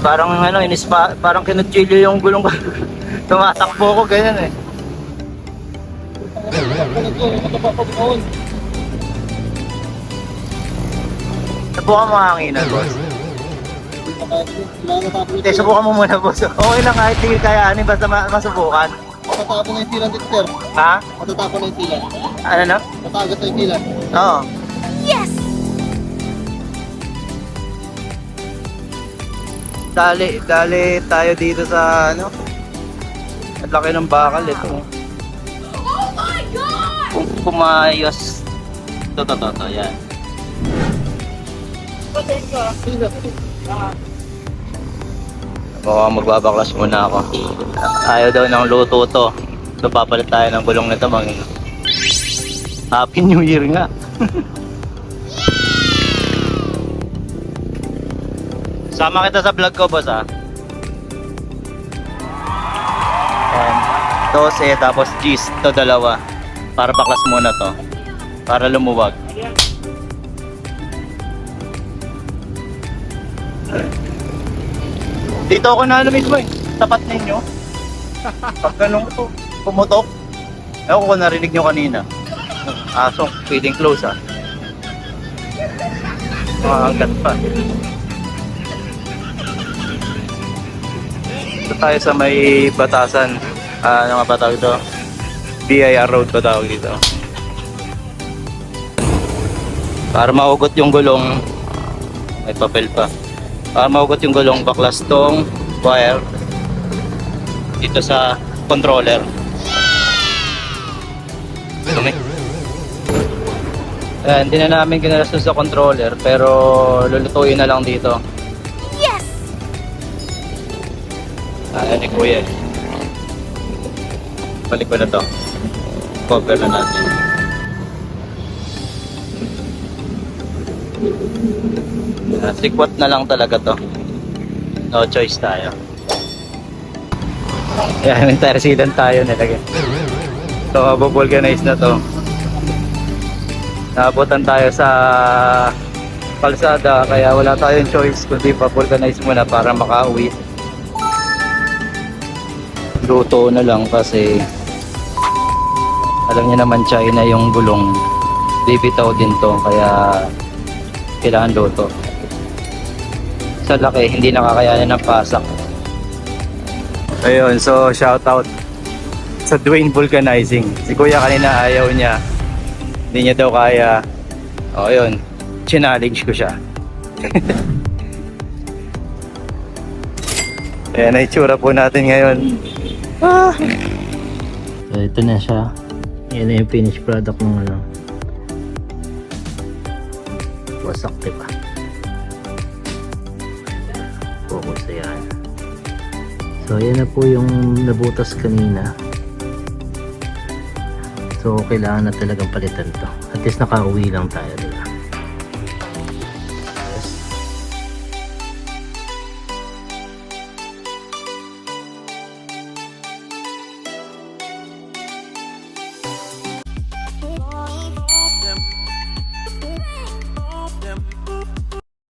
parang ano, inispa, parang kinutsilyo yung gulong ko. Tumatakbo ko, ganyan eh. Subukan mo hanginan, boss. Hindi, subukan mo muna, boss. Okay lang kahit hindi kayanin, basta ma- masubukan. Matatapon na yung sila dito, sir. Ha? Matatapon na yung sila. Ano na? Matagat na yung sila. Oo. Dali, dali tayo dito sa ano. Ang laki ng bakal ito. Oh my God! Kung pumayos. Ito, ito, ito, ito, yan. Baka magbabaklas muna ako. Ayaw daw ng luto to. So papalit tayo ng gulong nito mang Happy New Year nga. Sama kita sa vlog ko, boss ah. Ayan. 12 tapos G's to dalawa. Para baklas muna to. Para lumuwag. Dito ako na ano mismo eh. Tapat ninyo. Pag ganun ko, pumutok. Ewan ko narinig nyo kanina. Aso, feeling close ah. Makagat pa. Ito tayo sa may batasan. Ah, ano nga ba tawag ito? BIR Road ba tawag dito? Para maugot yung gulong, may papel pa. Para maugot yung gulong, baklas tong wire dito sa controller. Dumi. Ayan, hindi na namin kinalastos sa controller pero lulutuin na lang dito. Ayan ni Kuya. Balik ko na to. Cover na natin. Uh, sikwat na lang talaga to. No choice tayo. Ayan, yung tire sealant tayo nilagay. So, vulcanize na to. Naabutan tayo sa kalsada kaya wala tayong choice kundi pa vulcanize muna para makauwi luto na lang kasi alam niya naman China yung gulong. Bibitaw din to kaya kailangan luto. Sa laki hindi nakakayanin ng pasak. Ayun so shout out sa Dwayne Vulcanizing. Si kuya kanina ayaw niya. Hindi niya daw kaya. O yun challenge ko siya. Ayan na itsura po natin ngayon. Ah. So ito na siya. Yan na yung finished product ng ano. Wasak diba? Focus yan. So yan na po yung nabutas kanina. So kailangan na talagang palitan to. At least nakauwi lang tayo dito.